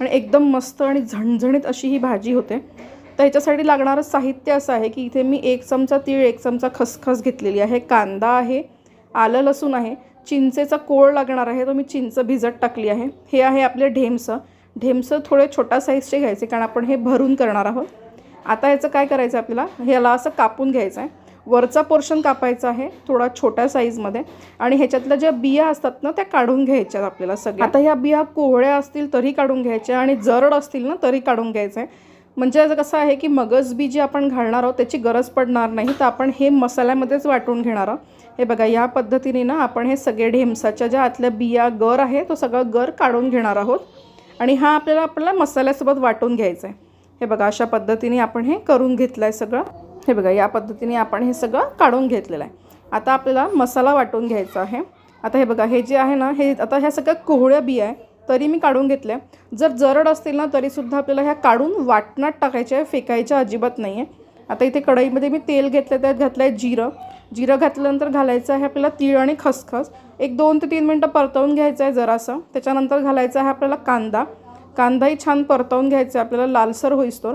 आणि एकदम मस्त आणि झणझणीत अशी ही भाजी होते. तर ह्याच्यासाठी लागणारं साहित्य असं आहे की इथे मी एक चमचा तीळ एक चमचा खसखस घेतलेली आहे. कांदा आहे आलं लसूण आहे चिंचेचा कोळ लागणार आहे तो मी चिंच भिजत टाकली आहे. हे आहे आपले ढेमसं. ढेमसं थोडे छोटा साईजचे घ्यायचे कारण आपण हे भरून करणार आहोत. आता याचं काय करायचं आहे आपल्याला? ह्याला असं कापून घ्यायचं आहे. वरचा पोर्शन कापायचा आहे थोडा छोट्या साईजमध्ये आणि ह्याच्यातल्या ज्या बिया असतात ना त्या काढून घ्यायच्या आपल्याला सगळ्या. आता ह्या बिया कोहळ्या असतील तरी काढून घ्यायच्या आणि जरड असतील ना तरी काढून घ्यायचं. आहे म्हणजे कसं आहे की मगज बी जी आपण घालणार आहोत त्याची गरज पडणार नाही. तर आपण हे मसाल्यामध्येच वाटून घेणार आहोत. हे बघा या पद्धतीने ना आपण हे सगळे ढेमसाच्या ज्या आतल्या बिया गर आहे तो सगळा गर काढून घेणार आहोत. आणि हा आपल्याला आपल्याला मसाल्यासोबत वाटून घ्यायचा आहे. हे बघा अशा पद्धतीने आपण हे करून घेतलं आहे सगळं. हे बघा या पद्धतीने आपण हे सगळं काढून घेतलेलं आहे. आता आपल्याला मसाला वाटून घ्यायचा आहे. आता हे बघा हे जे आहे ना हे आता ह्या सगळ्या कोहळ्या बिया आहे तरी मी काढून घेतल्या. जर जरड असतील ना तरीसुद्धा आपल्याला ह्या काढून वाटणात टाकायच्या आहे फेकायच्या अजिबात नाही आहे आता इथे कढईमध्ये मी तेल घेतलं त्यात घातलं आहे जिरं. जिरं घातल्यानंतर घालायचं आहे आपल्याला तीळ आणि खसखस. एक दोन ते तीन मिनटं परतवून घ्यायचं आहे जरासं. त्याच्यानंतर घालायचं आहे आपल्याला कांदा. कांदाही छान परतवून घ्यायचा आहे. आपल्याला लालसर होईस्तोर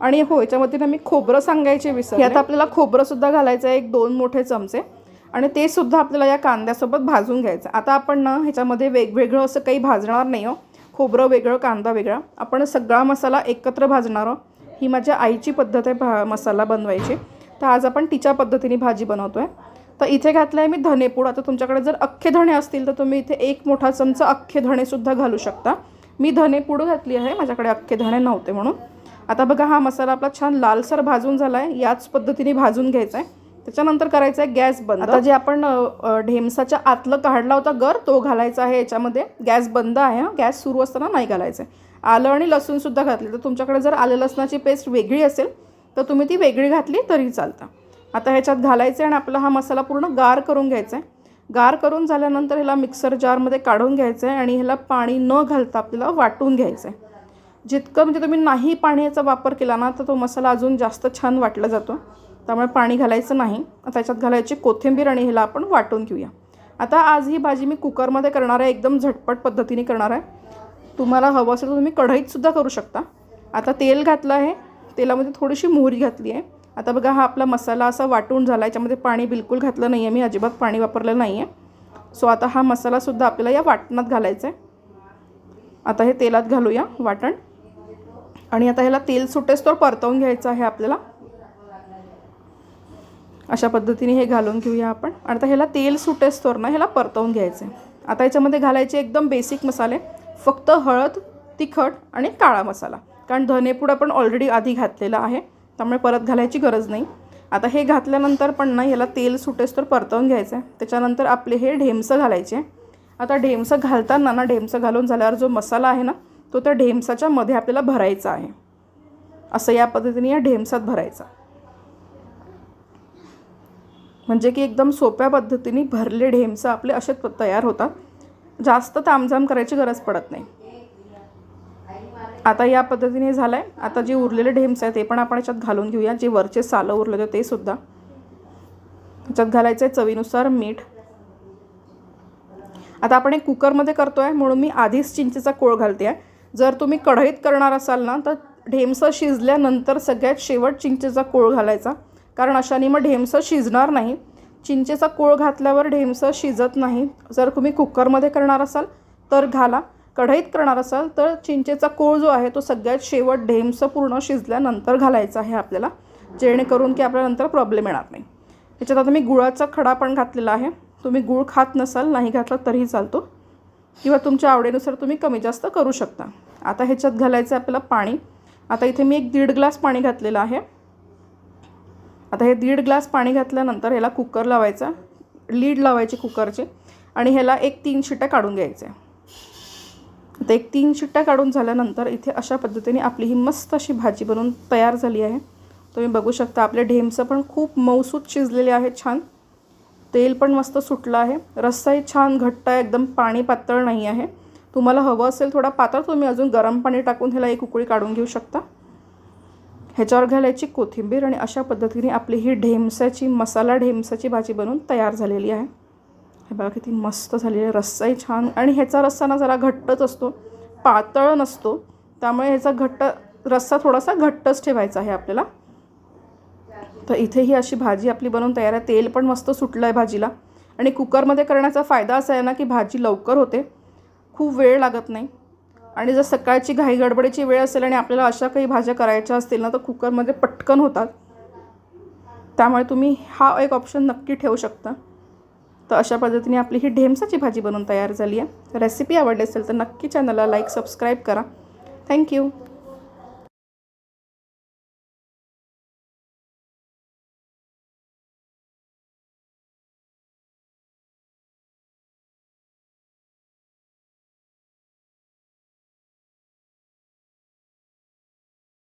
आणि हो याच्यामध्ये ना मी खोबरं सांगायचे विसर आता आपल्याला खोबरंसुद्धा घालायचं आहे एक दोन मोठे चमचे. आणि ते सुद्धा आपल्याला या कांद्यासोबत भाजून घ्यायचं आता आपण ना ह्याच्यामध्ये वेगवेगळं असं काही भाजणार नाही हो. खोबरं वेगळं कांदा वेगळा. आपण सगळा मसाला एकत्र भाजणार आहोत. ही माझ्या आईची पद्धत आहे भा मसाला बनवायची. तर आज आपण तिच्या पद्धतीने भाजी बनवतो आहे तर इथे घातलं आहे मी धनेपूड. आता तुमच्याकडे जर अख्खे धणे असतील तर तुम्ही इथे एक मोठा चमचा अख्खे धणेसुद्धा घालू शकता. मी धनेपूड घातली आहे माझ्याकडे अख्खे धणे नव्हते म्हणून. आता बघा हा मसाला आपला छान लालसर भाजून झाला आहे याच पद्धतीने भाजून घ्यायचा आहे त्याच्यानंतर करायचं आहे गॅस बंद. आता जे आपण ढेमसाच्या आतलं काढला होता गर तो घालायचा आहे याच्यामध्ये. गॅस बंद आहे गॅस सुरू असताना नाही घालायचं आहे आलं आणि लसूणसुद्धा घातली. तर तुमच्याकडे जर आलं लसणाची पेस्ट वेगळी असेल तर तुम्ही ती वेगळी घातली तरी चालतं. आता ह्याच्यात घालायचं आहे आणि आपला हा मसाला पूर्ण गार करून घ्यायचा आहे गार करून झाल्यानंतर ह्याला मिक्सर जारमध्ये काढून घ्यायचं आहे आणि ह्याला पाणी न घालता आपल्याला वाटून घ्यायचं आहे जितकं म्हणजे तुम्ही नाही पाण्याचा वापर केला ना तर तो मसाला अजून जास्त छान वाटला जातो. त्यामुळे पाणी घालायचं नाही. त्याच्यात घालायची कोथिंबीर आणि ह्याला आपण वाटून घेऊया. आता आज ही भाजी मी कुकरमध्ये करणार आहे एकदम झटपट पद्धतीने करणार आहे. तुम्हाला हवं असेल तर तुम्ही कढईतसुद्धा करू शकता. आता तेल घातलं आहे. तेलामध्ये थोडीशी मोहरी घातली आहे. आता बघा हा आपला मसाला असा वाटून झाला याच्यामध्ये पाणी बिलकुल घातलं नाही आहे मी अजिबात पाणी वापरलं नाही आहे सो आता हा मसालासुद्धा आपल्याला या वाटणात घालायचा आहे आता हे तेलात घालूया वाटण. आणि आता ह्याला तेल सुटेस तर परतवून घ्यायचं आहे आपल्याला. अशा पद्धतीने हे घालून घेऊया आपण. आणि आता ह्याला तेल सुटेस तर ना ह्याला परतवून घ्यायचं आहे आता याच्यामध्ये घालायचे एकदम बेसिक मसाले. फक्त हळद तिखट आणि काळा मसाला. कारण धनेपूड आपण ऑलरेडी आधी घातलेला आहे. त्यामुळे परत घालायची गरज नाही. आता हे घातल्यानंतर पण ना ह्याला तेल सुटेस तर परतवून घ्यायचं आहे. त्याच्यानंतर आपले हे ढेमसं घालायचे आता ढेमसं घालताना ना ढेमसं घालून झाल्यावर जो मसाला आहे ना तो त्या ढेमसाच्या मध्ये आपल्याला भरायचा आहे. असं या पद्धतीने या ढेमसात भरायचा. म्हणजे की एकदम सोप्या पद्धतीने भरले ढेमसं आपले असे तयार होतात. जास्त तामझाम करायची गरज पडत नाही. आता या पद्धतीने झालं आहे आता जे उरलेले ढेम्स आहे ते पण आपण याच्यात घालून घेऊया. जे वरचे सालं उरले होते ते सुद्धा. त्याच्यात घालायचं आहे चवीनुसार मीठ. आता आपण एक कुकरमध्ये करतो आहे म्हणून मी आधीच चिंचेचा कोळ घालते आहे जर तुम्ही कढईत करणार असाल ना तर ढेमसं शिजल्यानंतर सगळ्यात शेवट चिंचेचा कोळ घालायचा. कारण अशाने मग ढेमसं शिजणार नाही. चिंचेचा कोळ घातल्यावर ढेमसं शिजत नाही. जर तुम्ही कुकरमध्ये करणार असाल तर घाला. कढईत करणार असाल तर चिंचेचा कोळ जो आहे तो सगळ्यात शेवट ढेमसं पूर्ण शिजल्यानंतर घालायचा आहे आपल्याला जेणेकरून की आपल्याला नंतर प्रॉब्लेम येणार नाही. त्याच्यात आता मी गुळाचा खडा पण घातलेला आहे. तुम्ही गुळ खात नसाल नाही घातला तरीही चालतो. किंवा तुमच्या आवडीनुसार तुम्ही कमी जास्त करू शकता. आता ह्याच्यात घालायचं आहे आपल्याला पाणी. आता इथे मी एक दीड ग्लास पाणी घातलेलं आहे. आता हे दीड ग्लास पाणी घातल्यानंतर ह्याला कुकर लावायचा. लीड लावायची कुकरची. आणि ह्याला एक तीन शिट्या काढून घ्यायच्या आता एक तीन शिट्ट्या काढून झाल्यानंतर इथे अशा पद्धतीने आपली ही मस्त अशी भाजी बनवून तयार झाली आहे. तुम्ही बघू शकता आपले ढेमसं पण खूप मऊसूत शिजलेले आहे छान. तेल पण मस्त सुटलं आहे. रस्साही छान घट्ट आहे एकदम पाणी पातळ नाही आहे. तुम्हाला हवं असेल थोडा पातळ तुम्ही अजून गरम पाणी टाकून ह्याला एक उकळी काढून घेऊ शकता. ह्याच्यावर घालायची कोथिंबीर आणि अशा पद्धतीने आपली ही ढेमसाची मसाला ढेमसाची भाजी बनवून तयार झालेली आहे. हे बघा किती मस्त झालेली आहे. रस्साही छान. आणि ह्याचा रस्सा ना जरा घट्टच असतो. पातळ नसतो. त्यामुळे ह्याचा घट्ट रस्सा थोडासा घट्टच ठेवायचा आहे आपल्याला. तर इथे ही अशी भाजी आपली बनवून तयार आहे. तेल पण मस्त सुटलं आहे भाजीला. आणि कुकरमध्ये करण्याचा फायदा असा आहे ना की भाजी लवकर होते. खूप वेळ लागत नाही. आणि जर सकाळची घाई गडबडीची वेळ असेल आणि आपल्याला अशा काही भाज्या करायच्या असतील ना तर कुकरमध्ये पटकन होतात. त्यामुळे तुम्ही हा एक ऑप्शन नक्की ठेवू शकता. तर अशा पद्धतीने आपली ही ढेमसाची भाजी बनवून तयार झाली आहे. रेसिपी आवडली असेल तर नक्की चॅनलला लाईक सबस्क्राईब करा. थँक्यू